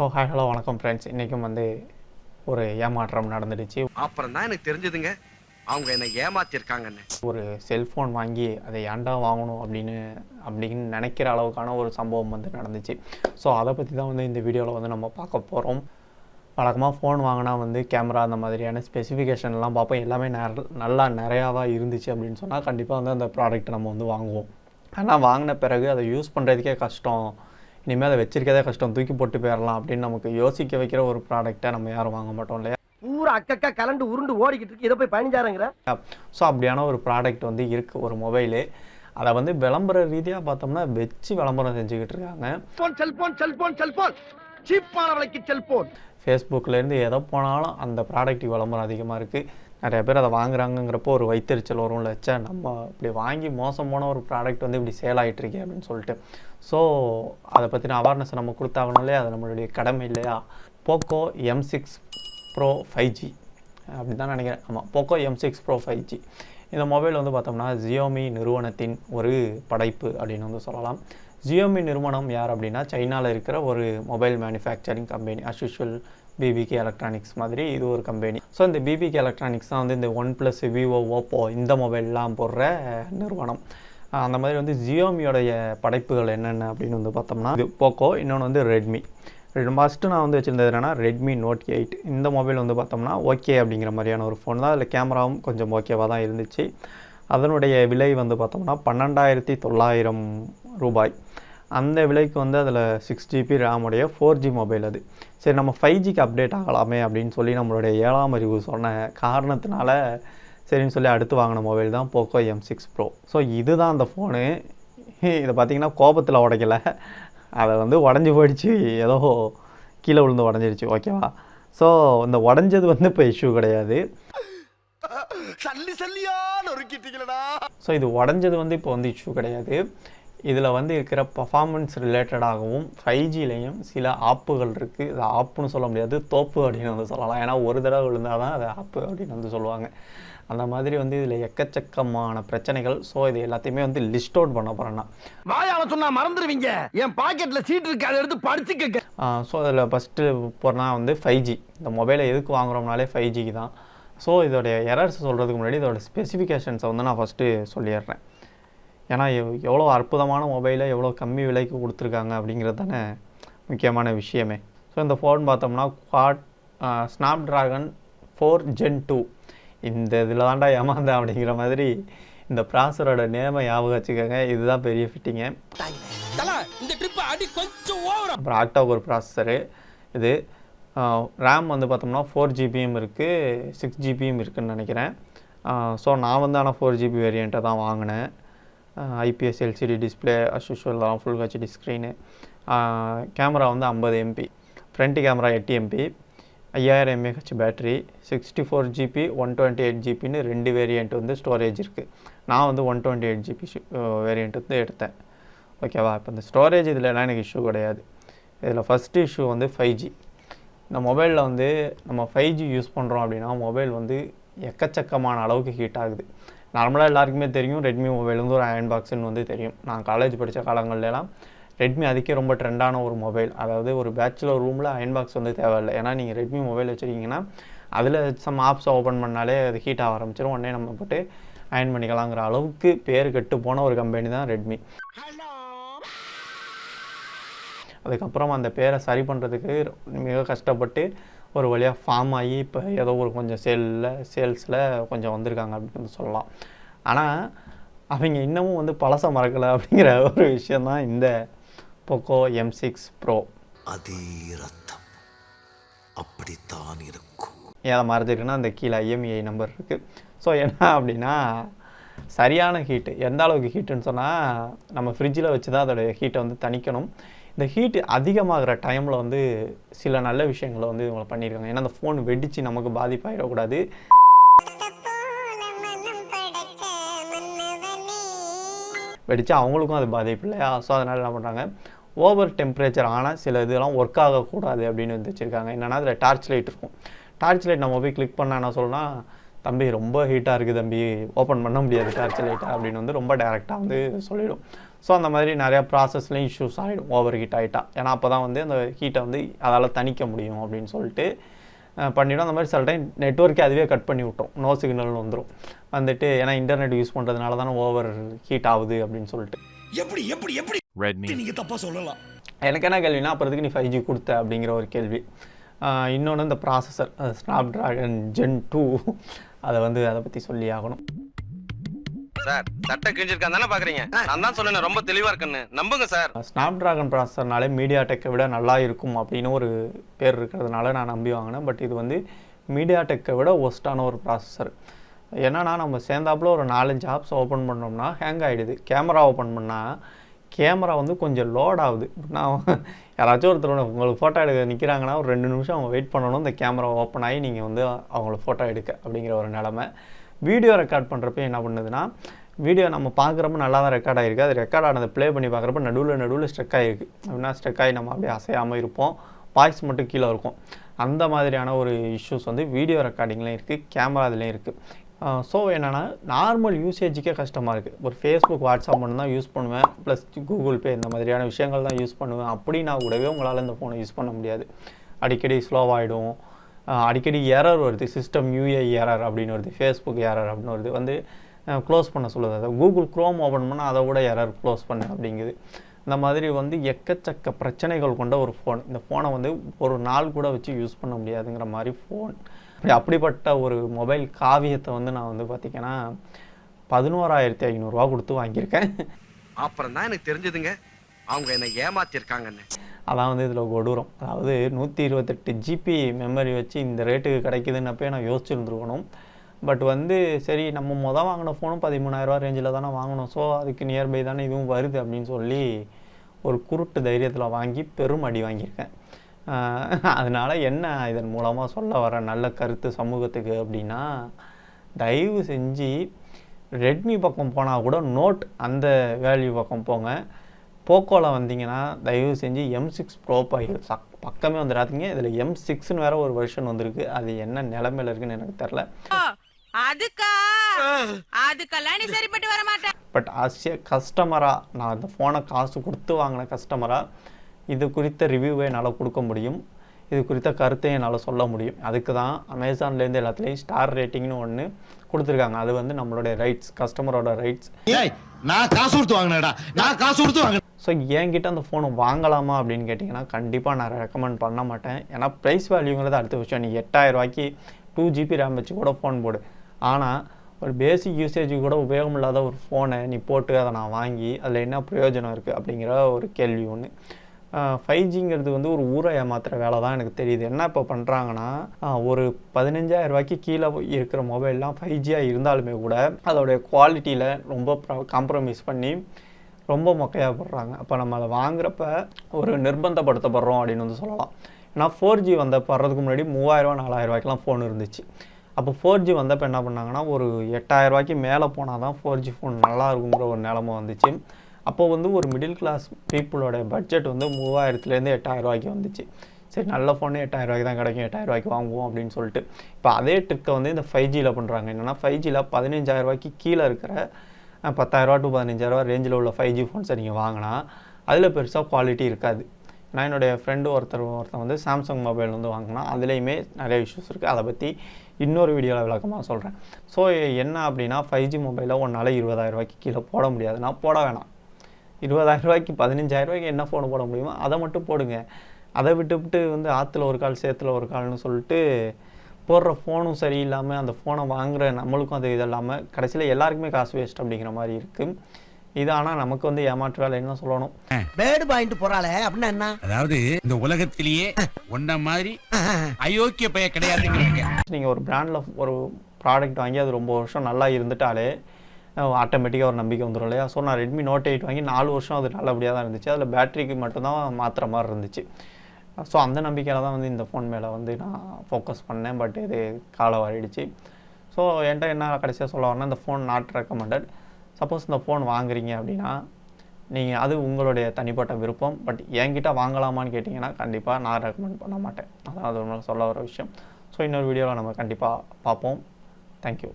So hi hello வணக்கம் friends இன்றைக்கும் வந்து ஒரு ஏமாற்றம் நடந்துடுச்சு. அப்புறம் தான் எனக்கு தெரிஞ்சதுங்க. அவங்க என்னை ஏமாத்திருக்காங்கன்னு. ஒரு செல்ஃபோன் வாங்கி அதை ஏன்டா வாங்கணும் அப்படின்னு அப்படின்னு நினைக்கிற அளவுக்கான ஒரு சம்பவம் வந்து நடந்துச்சு. ஸோ அதை பற்றி தான் வந்து இந்த வீடியோவில் வந்து நம்ம பார்க்க போகிறோம் வழக்கமாக ஃபோன் வாங்கினா வந்து கேமரா அந்த மாதிரியான ஸ்பெசிஃபிகேஷன்லாம் பார்ப்போம். எல்லாமே நெற நல்லா நிறையாவா இருந்துச்சு அப்படின்னு சொன்னால் கண்டிப்பாக வந்து அந்த ப்ராடக்ட் நம்ம வந்து வாங்குவோம். ஆனால் வாங்கின பிறகு அதை யூஸ் பண்ணுறதுக்கே கஷ்டம். இனிமேல் அதை வச்சிருக்கதே கஷ்டம். தூக்கி போட்டு போயிடலாம் அப்படின்னு நமக்கு யோசிக்க வைக்கிற ஒரு ப்ராடக்ட்டை நம்ம யாரும் வாங்க மாட்டோம் இல்லையா? பூரா அக்கக்கா கலண்டு உருண்டு ஓடிக்கிட்டு இருக்கு. இதை போய் பதினஞ்சாரங்கிற ஸோ அப்படியான ஒரு ப்ராடக்ட் வந்து இருக்குது ஒரு மொபைலு அதை வந்து விளம்பர ரீதியாக பார்த்தோம்னா வச்சு விளம்பரம் செஞ்சுக்கிட்டு இருக்காங்க. செல்போன் செல்போன் செல்போன் செல்போன் சீப்பான விலைக்கு செல்போன் ஃபேஸ்புக்லேருந்து எதை போனாலும் அந்த ப்ராடக்ட்டுக்கு விளம்பரம் அதிகமாக இருக்குது நிறைய பேர் அதை வாங்குறாங்கங்கிறப்போ ஒரு வைத்தறிச்சல் வரும்ல. ச்சே நம்ம இப்படி வாங்கி மோசம் போன ஒரு ப்ராடக்ட் வந்து இப்படி சேல் ஆகிட்டு இருக்கே அப்படின்னு சொல்லிட்டு. ஸோ அதை பற்றின அவேர்னஸ் நம்ம கொடுத்தாகணும் இல்லையா? அது நம்மளுடைய கடமை இல்லையா? Poco M six Pro five G அப்படி தான் நினைக்கிறேன். ஆமாம் Poco M six Pro five G இந்த மொபைல் வந்து பார்த்தோம்னா ஜியோமி நிறுவனத்தின் ஒரு படைப்பு அப்படின்னு வந்து சொல்லலாம். ஜியோமி நிறுவனம் யார் அப்படின்னா சைனாவில் இருக்கிற ஒரு mobile manufacturing company as usual BBK electronics மாதிரி இது ஒரு கம்பெனி ஸோ இந்த பிபிகே எலக்ட்ரானிக்ஸ் தான் வந்து இந்த ஒன் ப்ளஸ் விவோ ஓப்போ இந்த மொபைல்லாம் போடுற நிறுவனம். அந்த மாதிரி வந்து ஜியோமியோடைய படைப்புகள் என்னென்ன அப்படின்னு வந்து பார்த்தோம்னா இது போக்கோ இன்னொன்று வந்து ரெட்மி ஃபஸ்ட்டு நான் வந்து வச்சுருந்தது என்னென்னா ரெட்மி நோட் எயிட் இந்த மொபைல் வந்து பார்த்தோம்னா ஓகே அப்படிங்கிற மாதிரியான ஒரு ஃபோன் தான். அதில் கேமராவும் கொஞ்சம் ஓகேவாக தான் இருந்துச்சு. அதனுடைய விலை வந்து பார்த்தோம்னா பன்னெண்டாயிரத்தி தொள்ளாயிரம் ரூபாய். அந்த விலைக்கு வந்து அதில் சிக்ஸ் ஜிபி ரேமுடைய ஃபோர் ஜி மொபைல் அது. சரி நம்ம ஃபைவ் ஜிக்கு அப்டேட் ஆகலாமே அப்படின்னு சொல்லி நம்மளுடைய ஏழாம் அறிவு சொன்ன காரணத்தினால சரின்னு சொல்லி அடுத்து வாங்கின மொபைல் தான் Poco M six Pro so இதுதான் அந்த ஃபோனு இதை பார்த்தீங்கன்னா கோபத்தில் உடைக்கல. அதை வந்து உடஞ்சி போயிடுச்சு. ஏதோ கீழே விழுந்து உடஞ்சிருச்சு. ஓகேவா ஸோ இந்த உடஞ்சது வந்து இப்போ இஷ்யூ கிடையாது. ஸோ இது உடஞ்சது வந்து இப்போ வந்து இஷ்யூ கிடையாது. இதில் வந்து இருக்கிற பர்ஃபார்மன்ஸ் ரிலேட்டடாகவும் ஃபைவ் ஜிலையும் சில ஆப்புகள் இருக்குது இது ஆப்புன்னு சொல்ல முடியாது. தோப்பு அப்படின்னு வந்து சொல்லலாம். ஏன்னா ஒரு தடவை விழுந்தால் தான் அது ஆப்பு அப்படின்னு வந்து சொல்லுவாங்க. அந்த மாதிரி வந்து இதில் எக்கச்சக்கமான பிரச்சனைகள். ஸோ இது எல்லாத்தையுமே வந்து லிஸ்ட் அவுட் பண்ண போகிறேன் நான் வாயால சொன்னா மறந்துடுவீங்க என் பாக்கெட்ல சீட் இருக்கு அதை எடுத்து படிச்சுக்க ஸோ அதில் ஃபஸ்ட்டு போகிறனா வந்து ஃபைவ் ஜி இந்த மொபைலை எதுக்கு வாங்குறோம்னாலே ஃபைவ் ஜிக்கு தான். ஸோ இதோடைய எரர்ஸ் சொல்கிறதுக்கு முன்னாடி இதோட ஸ்பெசிஃபிகேஷன்ஸை வந்து நான் ஃபஸ்ட்டு சொல்லிடுறேன். ஏன்னா எவ் எவ்வளோ அற்புதமான மொபைலை எவ்வளோ கம்மி விலைக்கு கொடுத்துருக்காங்க அப்படிங்கிறது தானே முக்கியமான விஷயமே. ஸோ இந்த ஃபோன் பார்த்தோம்னா quad Snapdragon four gen two இந்த இதில் தாண்டா ஏமாந்தேன் அப்படிங்கிற மாதிரி இந்த ப்ராசரோட நேமை ஞாபகம் வச்சுக்கோங்க. இதுதான் பெரிய ஃபிட்டிங்க அப்புறம் ஆக்டாக் ஒரு ப்ராசஸரு இது ரேம் வந்து பார்த்தோம்னா ஃபோர் ஜிபியும் இருக்குது சிக்ஸ் ஜிபியும் இருக்குதுன்னு நினைக்கிறேன். ஸோ நான் வந்து ஆனால் ஃபோர் ஜிபி வேரியண்ட்டை தான் வாங்கினேன். IPS LCD display as usual தான் ஃபுல் ஹெச்டி ஸ்க்ரீனு கேமரா வந்து ஐம்பது எம்பி ஃப்ரண்ட் கேமரா எட்டு எம்பி ஐயாயிரம் mAh battery sixty four GB one twenty eight ஜிபின்னு ரெண்டு வேரியண்ட் வந்து ஸ்டோரேஜ் இருக்குது நான் வந்து one twenty eight GB variant வந்து எடுத்தேன். ஓகேவா இப்போ இந்த ஸ்டோரேஜ் இதிலலாம் எனக்கு இஷ்யூ கிடையாது. இதில் ஃபஸ்ட்டு இஷ்யூ வந்து ஃபைவ் ஜி இந்த மொபைலில் வந்து நம்ம ஃபைவ் ஜி யூஸ் பண்ணுறோம் அப்படின்னா மொபைல் வந்து எக்கச்சக்கமான அளவுக்கு ஹீட் ஆகுது. நார்மலாக எல்லாருக்குமே தெரியும் ரெட்மி மொபைல் வந்து ஒரு அயன் பாக்ஸ்ன்னு வந்து தெரியும். நான் காலேஜ் படித்த காலங்கள்லாம் ரெட்மி அதுக்கே ரொம்ப ட்ரெண்டான ஒரு மொபைல் அதாவது ஒரு பேச்சுலர் ரூமில் அயன் பாக்ஸ் வந்து தேவையில்லை. ஏன்னா நீங்கள் ரெட்மி மொபைல் வச்சுருக்கீங்கன்னா அதில் சம் ஆப்ஸை ஓப்பன் பண்ணாலே அது ஹீட் ஆக ஆரம்பிச்சிடும் உடனே நம்ம போட்டு அயன் பண்ணிக்கலாங்கிற அளவுக்கு பேர் கெட்டு போன ஒரு கம்பெனி தான் ரெட்மி அதுக்கப்புறம் அந்த பேரை சரி பண்ணுறதுக்கு மிக கஷ்டப்பட்டு ஒரு வழியாக ஃபார்ம் ஆகி இப்போ ஏதோ ஒரு கொஞ்சம் சேலில் சேல்ஸில் கொஞ்சம் வந்திருக்காங்க அப்படின்னு வந்து சொல்லலாம். ஆனால் அவங்க இன்னமும் வந்து பழச மறக்கலை அப்படிங்கிற ஒரு விஷயந்தான் இந்த போக்கோ எம் சிக்ஸ் ப்ரோ அதே ரத்தம். அப்படித்தான் இருக்கும். ஏதை மறைஞ்சிருக்குன்னா அந்த கீழே ஐஎம்இஐ நம்பர் இருக்குது ஸோ என்ன அப்படின்னா சரியான ஹீட்டு எந்த அளவுக்கு ஹீட்டுன்னு சொன்னால் நம்ம ஃப்ரிட்ஜில் வச்சு தான் அதோடைய ஹீட்டை வந்து தணிக்கணும். இந்த ஹீட் அதிகமாகிற டைமில் வந்து சில நல்ல விஷயங்களை வந்து இவங்க பண்ணியிருக்காங்க ஏன்னா அந்த ஃபோன் வெடித்து நமக்கு பாதிப்பாயிடக்கூடாது. வெடித்து அவங்களுக்கும் அது பாதிப்பு இல்லையா? ஸோ அதனால் என்ன பண்ணுறாங்க ஓவர் டெம்பரேச்சர் ஆனால் சில இதெல்லாம் ஒர்க் ஆகக்கூடாது அப்படின்னு வந்து வச்சுருக்காங்க. என்னென்னா அதில் டார்ச் லைட் இருக்கும். டார்ச் லைட் நம்ம போய் கிளிக் பண்ணால் என்ன சொல்லலாம் தம்பி ரொம்ப ஹீட்டாக இருக்குது தம்பி. ஓப்பன் பண்ண முடியாது டார்ச் லைட்டாக அப்படின்னு வந்து ரொம்ப டேரெக்டாக வந்து சொல்லிடும். ஸோ அந்த மாதிரி நிறையா ப்ராசஸ்லேயும் இஷ்யூஸ் ஆகிடும் ஓவர் ஹீட் ஆகிட்டா ஏன்னா அப்போ தான் வந்து அந்த ஹீட்டை வந்து அதால் தணிக்க முடியும் அப்படின்னு சொல்லிட்டு பண்ணிவிடும் பண்ணிடும். அந்த மாதிரி சில டைம் நெட்ஒர்க்கே அதுவே கட் பண்ணி விட்ரும் நோ சிக்னல்னு வந்துடும் வந்துட்டு ஏன்னா இன்டர்நெட் யூஸ் பண்ணுறதுனால தானே ஓவர் ஹீட் ஆகுது அப்படின்னு சொல்லிட்டு. எப்படி எப்படி எப்படி நீங்க தப்பா சொல்லலாம். எனக்கு என்ன கேள்வினா அப்புறத்துக்கு நீ ஃபைவ் ஜி கொடுத்த அப்படிங்கிற ஒரு கேள்வி. இன்னொன்று இந்த processor Snapdragon gen two அதை வந்து அதை பற்றி சொல்லி ஆகணும். சார் சட்டை கிழிஞ்சிருக்கான் தானே பாக்குறீங்க? நான் தான் சொன்னேன் ரொம்ப தெளிவா இருக்குன்னு. நம்புங்க சார். ஸ்னாப் ட்ராகன் ப்ராசஸர்னாலே மீடியா டெக்கை விட நல்லா இருக்கும் அப்படின்னு ஒரு பேர் இருக்கிறதுனால நான் நம்பி வாங்கினேன். பட் இது வந்து மீடியா டெக்கை விட ஒஸ்ட்டான ஒரு ப்ராசஸர் என்னன்னா நம்ம சேர்ந்தாப்புல ஒரு நாலஞ்சு ஆப்ஸ் ஓப்பன் பண்ணோம்னா ஹேங் ஆகிடுது கேமரா ஓப்பன் பண்ணால் கேமரா வந்து கொஞ்சம் லோட் ஆகுது. நான் யாராச்சும் ஒருத்தர் உங்களுக்கு ஃபோட்டோ எடுக்க நிற்கிறாங்கன்னா ஒரு ரெண்டு நிமிஷம் அவங்க வெயிட் பண்ணணும். இந்த கேமரா ஓப்பன் ஆகி நீங்கள் வந்து அவங்கள ஃபோட்டோ எடுக்க அப்படிங்கிற ஒரு நிலமை. வீடியோ ரெக்கார்ட் பண்ணுறப்ப என்ன பண்ணுதுன்னா வீடியோ நம்ம பார்க்குறப்ப நல்லா தான் ரெக்கார்ட் ஆகிருக்கு அது ரெக்கார்ட் ஆனதை ப்ளே பண்ணி பார்க்குறப்ப நடுவில் நடுவில் ஸ்ட்ரக் ஆகிருக்கு அப்படின்னா ஸ்ட்ரக் ஆகி நம்ம அப்படியே அசையாமல் இருப்போம். வாய்ஸ் மட்டும் கீழே இருக்கும். அந்த மாதிரியான ஒரு இஷ்யூஸ் வந்து வீடியோ ரெக்கார்டிங்லேயும் இருக்குது கேமரா இதுலேயும் இருக்குது ஸோ என்னென்னா நார்மல் யூசேஜுக்கே கஷ்டமாக இருக்குது ஒரு ஃபேஸ்புக் வாட்ஸ்அப் மட்டும் தான் யூஸ் பண்ணுவேன். ப்ளஸ் கூகுள் பே இந்த மாதிரியான விஷயங்கள் தான் யூஸ் பண்ணுவேன். அப்படின்னா கூடவே உங்களால் இந்த ஃபோனை யூஸ் பண்ண முடியாது. அடிக்கடி ஸ்லோவாகிடும் அடிக்கடி எரர் வருது. சிஸ்டம் யூஏ எரர் அப்படின்னு வருது. ஃபேஸ்புக் எரர் அப்படின்னு வருது. வந்து க்ளோஸ் பண்ண சொல்லுது. அதை கூகுள் க்ரோம் ஓப்பன் பண்ணால் அதை கூட எரர் க்ளோஸ் பண்ணு அப்படிங்குது. இந்த மாதிரி வந்து எக்கச்சக்க பிரச்சனைகள் கொண்ட ஒரு ஃபோன் இந்த ஃபோனை வந்து ஒரு நாள் கூட வச்சு யூஸ் பண்ண முடியாதுங்கிற மாதிரி ஃபோன் அப்படிப்பட்ட ஒரு மொபைல் காவியத்தை வந்து நான் வந்து பார்த்திங்கன்னா பதினோராயிரத்தி ஐநூறுரூவா கொடுத்து வாங்கியிருக்கேன். அப்புறம் தான் எனக்கு தெரிஞ்சதுங்க. அவங்க என்னை ஏமாத்திருக்காங்கன்னு. அதான் வந்து இதில் கொடூரம். அதாவது நூற்றி இருபத்தெட்டு ஜிபி மெமரி வச்சு இந்த ரேட்டுக்கு கிடைக்குதுன்னப்பே நான் யோசிச்சுருந்துருக்கணும் பட் வந்து சரி நம்ம மொதல் வாங்கின ஃபோனும் பதிமூணாயிரரூவா ரேஞ்சில் தானே வாங்கினோம் ஸோ அதுக்கு நியர்பை தானே இதுவும் வருது அப்படின்னு சொல்லி ஒரு குருட்டு தைரியத்தில் வாங்கி பெரும் அடி வாங்கியிருக்கேன். அதனால் என்ன இதன் மூலமாக சொல்ல வர நல்ல கருத்து சமூகத்துக்கு அப்படின்னா தயவு செஞ்சு ரெட்மி பக்கம் போனால் கூட நோட் அந்த வேல்யூ பக்கம் போங்க. போக்கோவில் வந்தீங்கன்னா தயவு செஞ்சு எம் சிக்ஸ் ப்ரோ சக் பக்கமே வந்துடாதீங்க. இதில் எம் சிக்ஸ்னு வேற ஒரு வெர்ஷன் வந்திருக்கு. அது என்ன நிலமையில இருக்குன்னு எனக்கு தெரில அதுக்கா? அதுக்கெல்லாம் நீ சரிப்பட்டு வர மாட்ட பட் எ கஸ்டமராக நான் அந்த ஃபோனை காசு கொடுத்து வாங்கின கஸ்டமராக இது குறித்த ரிவ்யூவை என்னால் கொடுக்க முடியும். இது குறித்த கருத்தை என்னால் சொல்ல முடியும். அதுக்கு தான் அமேசான்லேருந்து எல்லாத்துலேயும் ஸ்டார் ரேட்டிங்னு ஒன்று கொடுத்துருக்காங்க. அது வந்து நம்மளுடைய ரைட்ஸ் கஸ்டமரோட ரைட்ஸ் ஏய் நான் காசு கொடுத்து வாங்கினேடா நான் காசு கொடுத்து வாங்கினேன். ஸோ என்கிட்ட அந்த ஃபோனை வாங்கலாமா அப்படின்னு கேட்டிங்கன்னா கண்டிப்பாக நான் ரெக்கமெண்ட் பண்ண மாட்டேன். ஏன்னா ப்ரைஸ் வேல்யூங்கிறது அடுத்த விஷயம். நீ எட்டாயிரம் ரூபாய்க்கு டூ ஜிபி ரேம் வச்சு கூட ஃபோன் போடு. ஆனால் ஒரு பேசிக் யூசேஜுக்கு கூட உபயோகம் இல்லாத ஒரு ஃபோனை நீ போட்டு அதை நான் வாங்கி அதில் என்ன பிரயோஜனம் இருக்குது அப்படிங்கிற ஒரு கேள்வி ஒன்று ஃபைவ் ஜிங்கிறது வந்து ஒரு ஊரை ஏமாத்துற வேலை தான் எனக்கு தெரியுது. என்ன இப்போ பண்ணுறாங்கன்னா ஒரு பதினஞ்சாயிரம் ரூபாய்க்கு கீழே இருக்கிற மொபைல்லாம் ஃபைவ் ஜியாக இருந்தாலுமே கூட அதோடைய குவாலிட்டியில் ரொம்ப காம்ப்ரமைஸ் பண்ணி ரொம்ப மொக்கையாக போடுறாங்க. அப்போ நம்ம அதை வாங்குறப்ப ஒரு நிர்பந்தப்படுத்தப்படுறோம் அப்படின்னு வந்து சொல்லலாம். ஏன்னா ஃபோர் ஜி வந்த வர்றதுக்கு முன்னாடி மூவாயிரரூவா நாலாயிரம் ரூபாய்க்குலாம் ஃபோன் இருந்துச்சு. அப்போ ஃபோர் ஜி வந்தப்போ என்ன பண்ணாங்கன்னா ஒரு எட்டாயிரம் ரூபாய்க்கு மேலே போனால் தான் ஃபோர் ஜி ஃபோன் நல்லா இருக்குங்கிற ஒரு நிலமை வந்துச்சு. அப்போது வந்து ஒரு மிடில் கிளாஸ் பீப்புளோட பட்ஜெட் வந்து மூவாயிரத்துலேருந்து எட்டாயிரம் ரூபாய்க்கு வந்துச்சு. சரி நல்ல ஃபோனு எட்டாயிரம் ரூபாய்க்கு தான் கிடைக்கும். எட்டாயிரரூவாய்க்கு வாங்குவோம் அப்படின்னு சொல்லிட்டு. இப்போ அதே ட்ரிக்கை வந்து இந்த ஃபைவ் ஜியில் பண்ணுறாங்க என்னென்னா ஃபைவ் ஜியில் பதினஞ்சாயிரரூவாய்க்கு கீழே இருக்கிற பத்தாயிரரூவா டு பதினஞ்சாயிரரூவா ரேஞ்சில் உள்ள ஃபைவ் ஜி ஃபோன்ஸை நீங்கள் வாங்கினா அதில் பெருசாக குவாலிட்டி இருக்காது. நான் என்னுடைய ஃப்ரெண்டு ஒருத்தர் ஒருத்தன் வந்து சாம்சங் மொபைல் வந்து வாங்கினா அதுலேயுமே நிறைய இஷ்யூஸ் இருக்குது அதை பற்றி இன்னொரு வீடியோவில் விளக்கமாக சொல்கிறேன் ஸோ என்ன அப்படின்னா ஃபைவ் ஜி மொபைலை ஒன்றால் இருபதாயிரரூவாய்க்கு கீழே போட முடியாது. நான் போட வேணாம். இருபதாயிரம் ரூபாய்க்கு பதினஞ்சாயிரம் ரூபாய்க்கு என்ன ஃபோன் போட முடியுமோ அதை மட்டும் போடுங்க. அதை விட்டுவிட்டு வந்து ஆற்றுல ஒரு கால் சேத்துல ஒரு கால்னு சொல்லிட்டு போடுற ஃபோனும் சரியில்லாமல் அந்த ஃபோனை வாங்குற நம்மளுக்கும் அது இது இல்லாமல் கடைசியில் எல்லாருக்குமே காசு வேஸ்ட் அப்படிங்கிற மாதிரி இருக்குது இது ஆனால் நமக்கு வந்து ஏமாற்று வேலை என்ன சொல்லணும். பேடு பாயிண்ட் போறாளே அப்படின்னா என்ன? அதாவது இந்த உலகத்திலேயே ஒன்ன மாதிரி அயோக்கிய பைய கிடையாதுங்கிறாங்க. நீங்கள் ஒரு பிராண்டில் ஒரு ப்ராடக்ட் வாங்கி அது ரொம்ப வருஷம் நல்லா இருந்துட்டாலே ஆட்டோமேட்டிக்காக ஒரு நம்பிக்கை வந்துடும் இல்லையா? ஸோ நான் ரெட்மி நோட் எயிட் வாங்கி நாலு வருஷம் அது நல்லபடியாக தான் இருந்துச்சு. அதில் பேட்டரிக்கு மட்டும்தான் மாற்றுற மாதிரி இருந்துச்சு. ஸோ அந்த நம்பிக்கையில் தான் வந்து இந்த ஃபோன் மேலே வந்து நான் ஃபோக்கஸ் பண்ணேன். பட் இது காலம் வாரிடுச்சு ஸோ என்கிட்ட என்ன கடைசியாக சொல்ல வரேன்னா இந்த ஃபோன் நாட் ரெக்கமெண்டட் சப்போஸ் இந்த ஃபோன் வாங்குறீங்க அப்படின்னா நீங்கள் அது உங்களுடைய தனிப்பட்ட விருப்பம். பட் என்கிட்ட வாங்கலாமான்னு கேட்டிங்கன்னா கண்டிப்பாக நான் ரெக்கமெண்ட் பண்ண மாட்டேன். அதான் அது உங்களுக்கு சொல்ல வர விஷயம். ஸோ இன்னொரு வீடியோவில் நம்ம கண்டிப்பாக பார்ப்போம். தேங்க்யூ